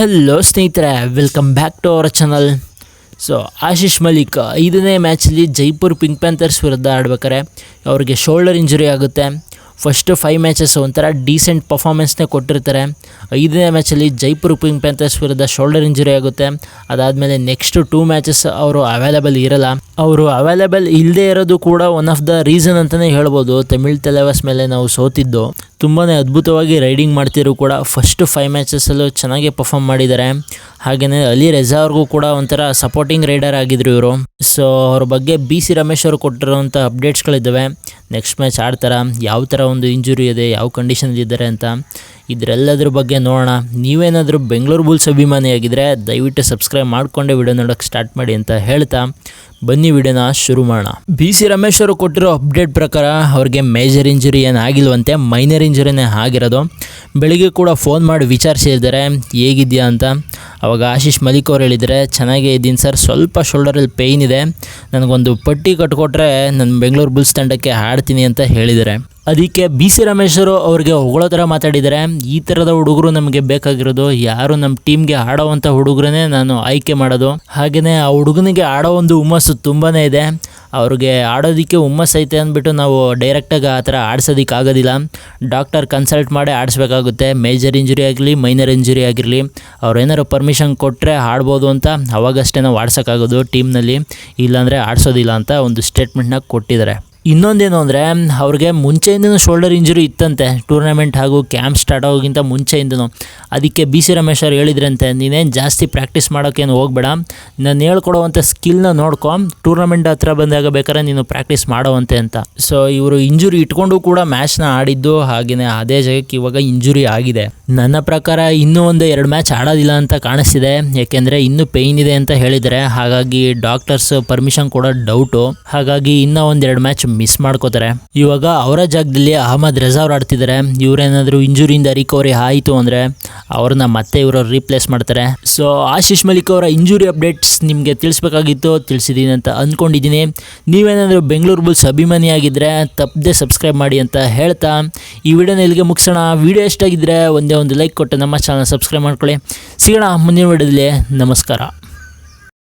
Hello ಸ್ನೇಹಿತರೆ. Welcome back to our channel so Ashish Malik ಐದನೇ ಮ್ಯಾಚಲ್ಲಿ ಜೈಪುರ್ ಪಿಂಕ್ ಪ್ಯಾಂಥರ್ಸ್ ವಿರುದ್ಧ ಆಡ್ಬೇಕಾರೆ. ಅವ್ರಿಗೆ ಶೋಲ್ಡರ್ ಇಂಜುರಿ ಆಗುತ್ತೆ. ಫಸ್ಟ್ ಫೈವ್ ಮ್ಯಾಚಸ್ ಒಂಥರ ಡೀಸೆಂಟ್ ಪರ್ಫಾಮೆನ್ಸ್ನೇ ಕೊಟ್ಟಿರ್ತಾರೆ. ಐದನೇ ಮ್ಯಾಚಲ್ಲಿ ಜೈಪುರ್ ಪಿಂಗ್ ಪ್ಯಾಂಥರ್ಸ್ ವಿರುದ್ಧ ಶೋಲ್ಡರ್ ಇಂಜುರಿ ಆಗುತ್ತೆ. ಅದಾದಮೇಲೆ ನೆಕ್ಸ್ಟು ಟೂ ಮ್ಯಾಚಸ್ ಅವರು ಅವೈಲೇಬಲ್ ಇರಲ್ಲ. ಅವರು ಅವೈಲೇಬಲ್ ಇಲ್ಲದೇ ಇರೋದು ಕೂಡ ಒನ್ ಆಫ್ ದ ರೀಸನ್ ಅಂತಲೇ ಹೇಳ್ಬೋದು. ತಮಿಳ್ ತಲೆವಾಸ್ ಮೇಲೆ ನಾವು ಸೋತಿದ್ದು. ತುಂಬಾ ಅದ್ಭುತವಾಗಿ ರೈಡಿಂಗ್ ಮಾಡ್ತಿದ್ರು ಕೂಡ ಫಸ್ಟ್ ಫೈವ್ ಮ್ಯಾಚಸ್ಸಲ್ಲೂ ಚೆನ್ನಾಗಿ ಪರ್ಫಾರ್ಮ್ ಮಾಡಿದ್ದಾರೆ. ಹಾಗೆಯೇ ಅಲಿ ರೆಜಾ ಅವ್ರಿಗೂ ಕೂಡ ಒಂಥರ ಸಪೋರ್ಟಿಂಗ್ ರೈಡರ್ ಆಗಿದ್ರು ಇವರು. ಸೊ ಅವ್ರ ಬಗ್ಗೆ ಬಿ ಸಿ ರಮೇಶ್ ಅವರು ಕೊಟ್ಟಿರುವಂಥ ಅಪ್ಡೇಟ್ಸ್ಗಳಿದ್ದಾವೆ ನೆಕ್ಸ್ಟ್ ಮ್ಯಾಚ್ ಆಡ್ತಾರ? ಯಾವ ಥರ ಒಂದು ಇಂಜುರಿ ಇದೆ? ಯಾವ ಕಂಡೀಷನಲ್ಲಿದ್ದಾರೆ ಅಂತ ಇದರೆಲ್ಲದ್ರ ಬಗ್ಗೆ ನೋಡೋಣ. ನೀವೇನಾದರೂ ಬೆಂಗಳೂರು ಬುಲ್ಸ್ ಅಭಿಮಾನಿಯಾಗಿದ್ದರೆ ದಯವಿಟ್ಟು ಸಬ್ಸ್ಕ್ರೈಬ್ ಮಾಡಿಕೊಂಡೆ ವಿಡಿಯೋ ನೋಡೋಕ್ಕೆ ಸ್ಟಾರ್ಟ್ ಮಾಡಿ ಅಂತ ಹೇಳ್ತಾ ಬನ್ನಿ ವಿಡಿಯೋನ ಶುರು ಮಾಡೋಣ. ಬಿ ಸಿ ರಮೇಶ್ ಅವರು ಕೊಟ್ಟಿರೋ ಅಪ್ಡೇಟ್ ಪ್ರಕಾರ ಅವ್ರಿಗೆ ಮೇಜರ್ ಇಂಜುರಿ ಏನಾಗಿಲ್ವಂತೆ? ಮೈನರ್ ಇಂಜುರಿನೇ ಆಗಿರೋದು. ಬೆಳಿಗ್ಗೆ ಕೂಡ ಫೋನ್ ಮಾಡಿ ವಿಚಾರಿಸಿದ್ದಾರೆ. ಹೇಗಿದೆಯಾ ಅಂತ ಅವಾಗ ಆಶೀಶ್ ಮಲಿಕ್ ಅವ್ರು ಹೇಳಿದರೆ, ಚೆನ್ನಾಗೇ ಇದ್ದೀನಿ ಸರ್, ಸ್ವಲ್ಪ ಶೋಲ್ಡರಲ್ಲಿ ಪೇಯ್ನ್ ಇದೆ. ನನಗೊಂದು ಪಟ್ಟಿ ಕಟ್ಕೊಟ್ರೆ ನಾನು ಬೆಂಗಳೂರು ಬುಲ್ಸ್ ತಂಡಕ್ಕೆ ಆಡ್ತೀನಿ ಅಂತ ಹೇಳಿದ್ದಾರೆ. ಅದಕ್ಕೆ ಬಿ ಸಿ ರಮೇಶರು ಅವ್ರಿಗೆ ಹೊಗಳೋ ಥರ ಮಾತಾಡಿದ್ದಾರೆ. ಈ ಥರದ ಹುಡುಗರು ನಮಗೆ ಬೇಕಾಗಿರೋದು ಯಾರು ನಮ್ಮ ಟೀಮ್ಗೆ ಆಡೋವಂಥ ಹುಡುಗರನ್ನೇ ನಾನು ಆಯ್ಕೆ ಮಾಡೋದು. ಹಾಗೆಯೇ ಆ ಹುಡುಗನಿಗೆ ಆಡೋ ಒಂದು ಹುಮ್ಮಸ್ಸು ತುಂಬಾ ಇದೆ. ಅವ್ರಿಗೆ ಆಡೋದಕ್ಕೆ ಹುಮ್ಮಸ್ ಐತೆ ಅಂದ್ಬಿಟ್ಟು ನಾವು ಡೈರೆಕ್ಟಾಗಿ ಆ ಥರ ಆಡ್ಸೋದಕ್ಕೆ ಆಗೋದಿಲ್ಲ. ಡಾಕ್ಟರ್ ಕನ್ಸಲ್ಟ್ ಮಾಡಿ ಆಡಿಸ್ಬೇಕಾಗುತ್ತೆ. ಮೇಜರ್ ಇಂಜುರಿ ಆಗಲಿ, ಮೈನರ್ ಇಂಜುರಿ ಆಗಿರಲಿ. ಅವ್ರು ಏನಾರು ಪರ್ಮಿಷನ್ ಕೊಟ್ಟರೆ ಆಡ್ಬೋದು ಅಂತ ಅವಾಗಷ್ಟೇ ನಾವು ಆಡ್ಸೋಕ್ಕಾಗೋದು ಟೀಮ್ನಲ್ಲಿ ಇಲ್ಲಾಂದರೆ ಆಡಿಸೋದಿಲ್ಲ ಅಂತ ಒಂದು ಸ್ಟೇಟ್ಮೆಂಟ್ನ ಕೊಟ್ಟಿದ್ದಾರೆ. ಇನ್ನೊಂದೇನು ಅಂದರೆ, ಅವ್ರಿಗೆ ಮುಂಚೆಯಿಂದನೂ ಶೋಲ್ಡರ್ ಇಂಜುರಿ ಇತ್ತಂತೆ. ಟೂರ್ನಮೆಂಟ್ ಹಾಗೂ ಕ್ಯಾಂಪ್ ಸ್ಟಾರ್ಟ್ ಆಗೋಕ್ಕಿಂತ ಮುಂಚೆಯಿಂದನು. ಅದಕ್ಕೆ ಬಿ ಸಿ ರಮೇಶ್ ಅವ್ರು ಹೇಳಿದ್ರಂತೆ, ನೀನೇನು ಜಾಸ್ತಿ ಪ್ರಾಕ್ಟೀಸ್ ಮಾಡೋಕ್ಕೇನು ಹೋಗಬೇಡ. ನಾನು ಹೇಳ್ಕೊಡೋವಂಥ ಸ್ಕಿಲ್ನ ನೋಡ್ಕೊ. ಟೂರ್ನಮೆಂಟ್ ಹತ್ರ ಬಂದಾಗ ಬೇಕಾದ್ರೆ ನೀನು ಪ್ರಾಕ್ಟೀಸ್ ಮಾಡೋವಂತೆ ಅಂತ. ಸೊ ಇವರು ಇಂಜುರಿ ಇಟ್ಕೊಂಡು ಕೂಡ ಮ್ಯಾಚ್ನ ಆಡಿದ್ದು ಹಾಗೆಯೇ ಅದೇ ಜಾಗಕ್ಕೆ ಇವಾಗ ಇಂಜುರಿ ಆಗಿದೆ. ನನ್ನ ಪ್ರಕಾರ ಇನ್ನೂ ಒಂದು ಎರಡು ಮ್ಯಾಚ್ ಆಡೋದಿಲ್ಲ ಅಂತ ಕಾಣಿಸ್ತಿದೆ. ಏಕೆಂದರೆ ಇನ್ನೂ ಪೇಯ್ನ್ ಇದೆ ಅಂತ ಹೇಳಿದರೆ ಹಾಗಾಗಿ ಡಾಕ್ಟರ್ಸ್ ಪರ್ಮಿಷನ್ ಕೂಡ ಡೌಟು ಹಾಗಾಗಿ ಇನ್ನೂ ಒಂದೆರಡು ಮ್ಯಾಚ್ ಮಿಸ್ ಮಾಡ್ಕೋತಾರೆ. ಇವಾಗ ಅವರ ಜಾಗದಲ್ಲಿ ಅಹಮದ್ ರಜಾ ಅವ್ರು ಆಡ್ತಿದ್ದಾರೆ ಇವರೇನಾದರೂ ಇಂಜುರಿಯಿಂದ ರಿಕವರಿ ಆಯಿತು ಅಂದರೆ ಅವ್ರನ್ನ ಮತ್ತೆ ಇವರು ರೀಪ್ಲೇಸ್ ಮಾಡ್ತಾರೆ. ಸೊ ಆಶೀಶ್ ಮಲಿಕ್ ಅವರ ಇಂಜುರಿ ಅಪ್ಡೇಟ್ಸ್ ನಿಮಗೆ ತಿಳಿಸ್ಬೇಕಾಗಿತ್ತು ತಿಳಿಸಿದ್ದೀನಿ ಅಂತ ಅಂದ್ಕೊಂಡಿದ್ದೀನಿ ನೀವೇನಾದರೂ ಬೆಂಗಳೂರು ಬುಲ್ಸ್ ಅಭಿಮಾನಿಯಾಗಿದ್ದರೆ ತಪ್ಪದೆ ಸಬ್ಸ್ಕ್ರೈಬ್ ಮಾಡಿ ಅಂತ ಹೇಳ್ತಾ. ಈ ವಿಡಿಯೋನ ಇಲ್ಲಿಗೆ ಮುಗಿಸೋಣ. ವಿಡಿಯೋ ಎಷ್ಟಾಗಿದ್ದರೆ ಒಂದೇ ಒಂದು ಲೈಕ್ ಕೊಟ್ಟು ನಮ್ಮ ಚಾನಲ್ ಸಬ್ಸ್ಕ್ರೈಬ್ ಮಾಡ್ಕೊಳ್ಳಿ. ಸಿಗೋಣ ಮುಂದಿನ ವಿಡಿಯೋದಲ್ಲಿ. ನಮಸ್ಕಾರ.